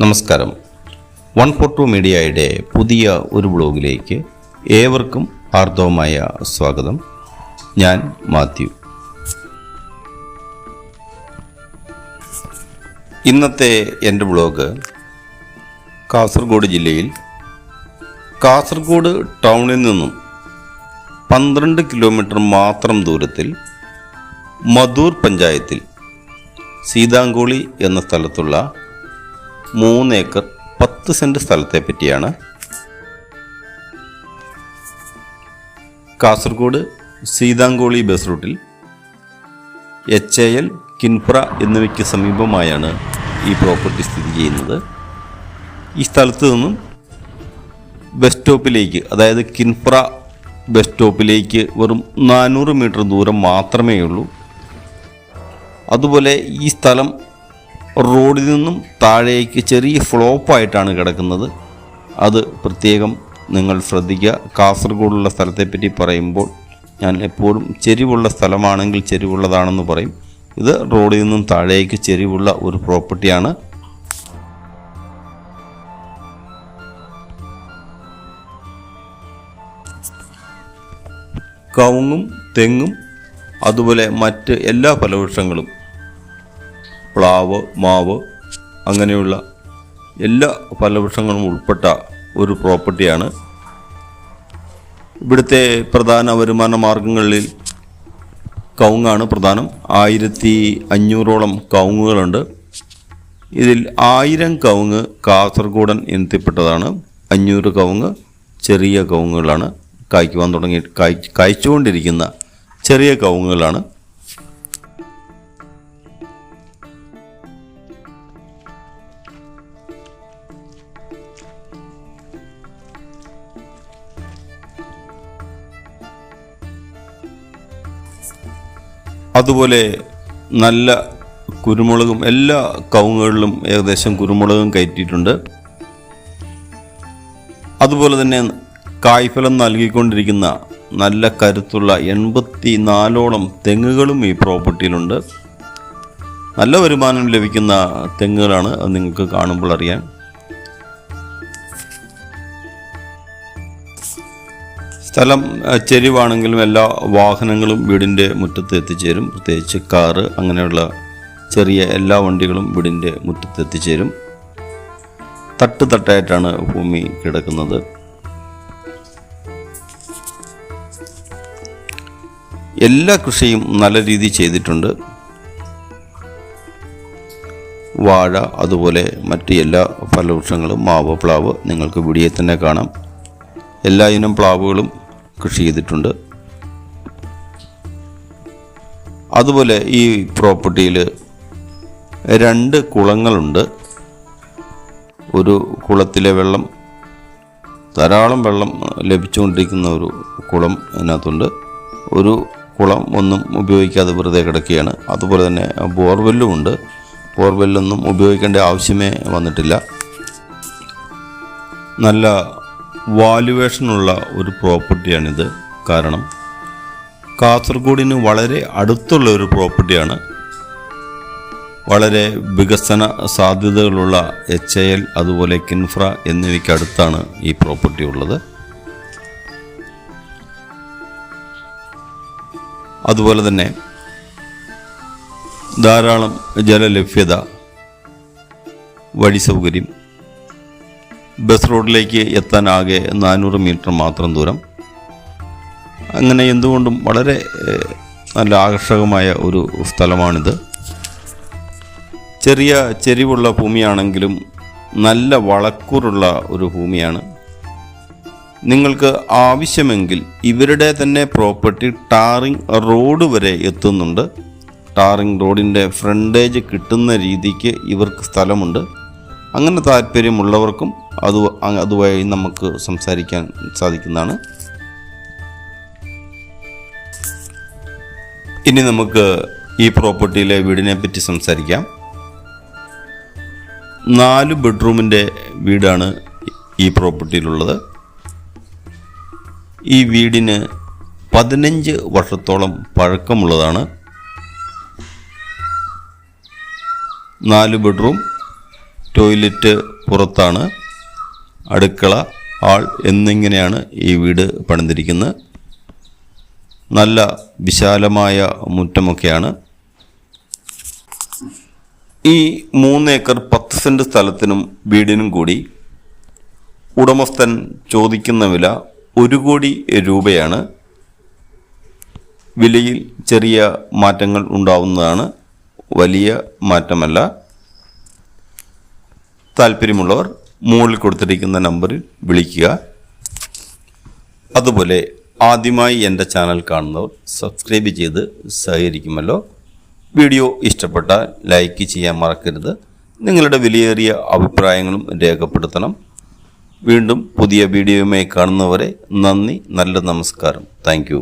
നമസ്കാരം. One four to മീഡിയയുടെ പുതിയ ഒരു ബ്ലോഗിലേക്ക് ഏവർക്കും ആർദ്രവമായ സ്വാഗതം. ഞാൻ മാത്യു. ഇന്നത്തെ എന്റെ ബ്ലോഗ് കാസർഗോഡ് ജില്ലയിൽ കാസർഗോഡ് ടൗണിൽ നിന്നും പന്ത്രണ്ട് കിലോമീറ്റർ മാത്രം ദൂരത്തിൽ മധൂർ പഞ്ചായത്തിൽ സീതാങ്കോളി എന്ന സ്ഥലത്തുള്ള മൂന്ന് ഏക്കർ പത്ത് സെന്റ് സ്ഥലത്തെ പറ്റിയാണ്. കാസർഗോഡ് സീതാങ്കോളി ബസ് റൂട്ടിൽ എച്ച് എ എൽ കിൻഫ്ര എന്നിവയ്ക്ക് സമീപമായാണ് ഈ പ്രോപ്പർട്ടി സ്ഥിതി ചെയ്യുന്നത്. ഈ സ്ഥലത്ത് നിന്നും ബസ് സ്റ്റോപ്പിലേക്ക് അതായത് കിൻഫ്ര ബസ് സ്റ്റോപ്പിലേക്ക് വെറും നാനൂറ് മീറ്റർ ദൂരം മാത്രമേ ഉള്ളൂ അതുപോലെ ഈ സ്ഥലം റോഡിൽ നിന്നും താഴേക്ക് ചെറിയ ഫ്ലോപ്പായിട്ടാണ് കിടക്കുന്നത്. അത് പ്രത്യേകം നിങ്ങൾ ശ്രദ്ധിക്കുക. കാസർഗോഡുള്ള സ്ഥലത്തെപ്പറ്റി പറയുമ്പോൾ ഞാൻ എപ്പോഴും ചെരിവുള്ള സ്ഥലമാണെങ്കിൽ ചെരിവുള്ളതാണെന്ന് പറയും. ഇത് റോഡിൽ നിന്നും താഴേക്ക് ചെരിവുള്ള ഒരു പ്രോപ്പർട്ടിയാണ്. കവുങ്ങും തെങ്ങും അതുപോലെ മറ്റ് എല്ലാ ഫലവൃക്ഷങ്ങളും പ്ലാവ് മാവ് അങ്ങനെയുള്ള എല്ലാ ഫലവൃക്ഷങ്ങളും ഉൾപ്പെട്ട ഒരു പ്രോപ്പർട്ടിയാണ്. ഇവിടുത്തെ പ്രധാന വരുമാന മാർഗങ്ങളിൽ കവുങ്ങാണ് പ്രധാനം. ആയിരത്തി അഞ്ഞൂറോളം കവുങ്ങുകളുണ്ട്. ഇതിൽ ആയിരം കവുങ്ങ് കാസർഗോഡൻ ഇനത്തിൽപ്പെട്ടതാണ്. അഞ്ഞൂറ് കവുങ്ങ് ചെറിയ കവുങ്ങുകളാണ് കായ്ക്കുവാൻ തുടങ്ങി കായ് കായ്ച്ചുകൊണ്ടിരിക്കുന്ന ചെറിയ കവുങ്ങുകളാണ്. അതുപോലെ നല്ല കുരുമുളകും എല്ലാ കവുങ്ങുകളിലും ഏകദേശം കുരുമുളകും കയറ്റിയിട്ടുണ്ട്. അതുപോലെ തന്നെ കായ്ഫലം നൽകിക്കൊണ്ടിരിക്കുന്ന നല്ല കരുത്തുള്ള എൺപത്തി നാലോളം തെങ്ങുകളും ഈ പ്രോപ്പർട്ടിയിലുണ്ട്. നല്ല വരുമാനം ലഭിക്കുന്ന തെങ്ങുകളാണ് അത് നിങ്ങൾക്ക് കാണുമ്പോൾ അറിയാം സ്ഥലം ചെരിവാണെങ്കിലും എല്ലാ വാഹനങ്ങളും വീടിന്റെ മുറ്റത്ത് എത്തിച്ചേരും. പ്രത്യേകിച്ച് കാറ് അങ്ങനെയുള്ള ചെറിയ എല്ലാ വണ്ടികളും വീടിന്റെ മുറ്റത്ത് എത്തിച്ചേരും. തട്ട് തട്ടായിട്ടാണ് ഭൂമി കിടക്കുന്നത്. എല്ലാ കൃഷിയും നല്ല രീതിയിൽ ചെയ്തിട്ടുണ്ട്. വാഴ അതുപോലെ മറ്റ് എല്ലാ ഫലവൃക്ഷങ്ങളും മാവ് പ്ലാവ് നിങ്ങൾക്ക് വീടിയെ തന്നെ കാണാം. എല്ലാ ഇനം പ്ലാവുകളും കൃഷി ചെയ്തിട്ടുണ്ട്. അതുപോലെ ഈ പ്രോപ്പർട്ടിയിൽ രണ്ട് കുളങ്ങളുണ്ട്. ഒരു കുളത്തിലെ വെള്ളം ധാരാളം വെള്ളം ലഭിച്ചുകൊണ്ടിരിക്കുന്ന ഒരു കുളം അതിനകത്തുണ്ട്. ഒരു കുളം ഒന്നും ഉപയോഗിക്കാതെ വെറുതെ കിടക്കുകയാണ്. അതുപോലെ തന്നെ ബോർവെല്ലും ഉണ്ട്. ബോർവെല്ലൊന്നും ഉപയോഗിക്കേണ്ട ആവശ്യമേ വന്നിട്ടില്ല. നല്ല വാല്യുവേഷനുള്ള ഒരു പ്രോപ്പർട്ടിയാണിത്. കാരണം കാസർഗോഡിന് വളരെ അടുത്തുള്ള ഒരു പ്രോപ്പർട്ടിയാണ്. വളരെ വികസന സാധ്യതകളുള്ള എച്ച് എ എൽ അതുപോലെ കിൻഫ്ര എന്നിവയ്ക്ക് അടുത്താണ് ഈ പ്രോപ്പർട്ടി ഉള്ളത്. അതുപോലെ തന്നെ ധാരാളം ജലലഭ്യത വഴി സൗകര്യം ബസ് റോഡിലേക്ക് എത്താൻ ആകെ നാനൂറ് മീറ്റർ മാത്രം ദൂരം. അങ്ങനെ എന്തുകൊണ്ടും വളരെ നല്ല ആകർഷകമായ ഒരു സ്ഥലമാണിത്. ചെറിയ ചെരിവുള്ള ഭൂമിയാണെങ്കിലും നല്ല വളക്കൂറുള്ള ഒരു ഭൂമിയാണ്. നിങ്ങൾക്ക് ആവശ്യമെങ്കിൽ ഇവരുടെ തന്നെ പ്രോപ്പർട്ടി ടാറിംഗ് റോഡ് വരെ എത്തുന്നുണ്ട്. ടാറിംഗ് റോഡിന്റെ ഫ്രണ്ടേജ് കിട്ടുന്ന രീതിക്ക് ഇവർക്ക് സ്ഥലമുണ്ട്. അങ്ങനെ താല്പര്യമുള്ളവർക്കും അത് അതുവഴി നമുക്ക് സംസാരിക്കാൻ സാധിക്കുന്നതാണ്. ഇനി നമുക്ക് ഈ പ്രോപ്പർട്ടിയിലെ വീടിനെ പറ്റി സംസാരിക്കാം. നാല് ബെഡ്റൂമിന്റെ വീടാണ് ഈ പ്രോപ്പർട്ടിയിലുള്ളത്. ഈ വീടിന് പതിനഞ്ച് വർഷത്തോളം പഴക്കമുള്ളതാണ്. നാല് ബെഡ്റൂം ടോയ്ലറ്റ് പുറത്താണ്. അടുക്കള ഹാൾ എന്നിങ്ങനെയാണ് ഈ വീട് പണിതിരിക്കുന്നത്. നല്ല വിശാലമായ മുറ്റമൊക്കെയാണ്. ഈ മൂന്ന് ഏക്കർ പത്ത് സെന്റ് സ്ഥലത്തിനും വീടിനും കൂടി ഉടമസ്ഥൻ ചോദിക്കുന്ന വില ഒരു കോടി രൂപയാണ്. വിലയിൽ ചെറിയ മാറ്റങ്ങൾ ഉണ്ടാവുന്നതാണ്. വലിയ മാറ്റമല്ല. താല്പര്യമുള്ളവർ മുകളിൽ കൊടുത്തിരിക്കുന്ന നമ്പറിൽ വിളിക്കുക. അതുപോലെ ആദ്യമായി എന്റെ ചാനൽ കാണുന്നവർ സബ്സ്ക്രൈബ് ചെയ്ത് സഹകരിക്കുമല്ലോ. വീഡിയോ ഇഷ്ടപ്പെട്ടാൽ ലൈക്ക് ചെയ്യാൻ മറക്കരുത്. നിങ്ങളുടെ വിലയേറിയ അഭിപ്രായങ്ങളും രേഖപ്പെടുത്തണം. വീണ്ടും പുതിയ വീഡിയോയുമായി കാണുന്നവരെ നന്ദി നല്ല നമസ്കാരം. താങ്ക്